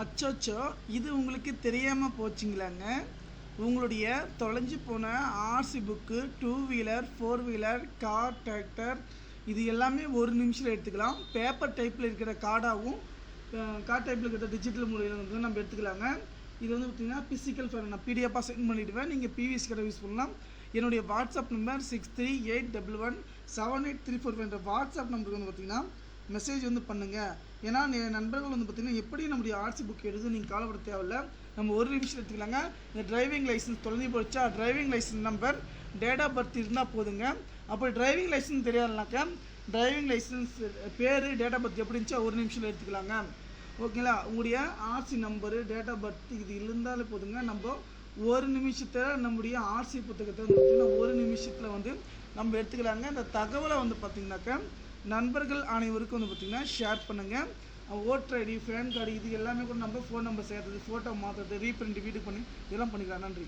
அச்சோச்சோ இது உங்களுக்கு தெரியாமல் போச்சுங்களாங்க? உங்களுடைய தொலைஞ்சு போன RC book two wheeler four wheeler car tractor இது எல்லாமே ஒரு நிமிஷத்தில் எடுத்துக்கலாம். பேப்பர் டைப்பில் இருக்கிற கார்டாகவும் கார்ட் டைப்பில் இருக்கிற டிஜிட்டல் முறையில் வந்து நம்ம எடுத்துக்கலாங்க. இது வந்து பார்த்தீங்கன்னா ஃபிசிக்கல் ஃபைல் நான் பிடிஎஃபாக சென்ட் பண்ணிவிடுவேன் நீங்கள் பிவிஎஸ் கடை யூஸ் பண்ணலாம். என்னுடைய WhatsApp number six three eight double one seven eight three four என்ற வாட்ஸ்அப் நம்பருக்கு வந்து பார்த்தீங்கன்னா மெசேஜ் வந்து பண்ணுங்கள் ஏன்னா நண்பர்கள் வந்து பார்த்தீங்கன்னா எப்படி நம்முடைய ஆர்சி புக் எடுத்து நீங்கள் காலப்பட தேவையில்ல. நம்ம ஒரு நிமிஷம் எடுத்துக்கலாங்க. இந்த டிரைவிங் லைசன்ஸ் தொலைஞ்சி போச்சா? Driving licence number date of birth இருந்தால் போதுங்க. அப்போ டிரைவிங் லைசன்ஸ் தெரியாதுனாக்கா டிரைவிங் லைசன்ஸ் பேர் டேட் ஆஃப் பர்த் எப்படி இருந்துச்சா ஒரு நிமிஷத்தில் எடுத்துக்கலாங்க. ஓகேங்களா? உங்களுடைய RC number date of birth இது இருந்தாலே போதுங்க. நம்ம ஒரு நிமிஷத்தில் நம்முடைய ஆர்சி புத்தகத்தை வந்து பார்த்திங்கன்னா ஒரு நிமிஷத்தில் வந்து நம்ம எடுத்துக்கலாங்க. இந்த தகவலை வந்து பார்த்தீங்கன்னாக்கா நண்பர்கள் அனைவருக்கும் வந்து பார்த்தீங்கன்னா ஷேர் பண்ணுங்கள் ஓட்டர் ஐடி பேன் கார்டு இது எல்லாமே கூட நம்ம ஃபோன் நம்பர் சேர்த்தது ஃபோட்டோ மாற்றுறது ரீப்ரிண்ட் வீடு பண்ணி இதெல்லாம் பண்ணிக்கலாம். நன்றி.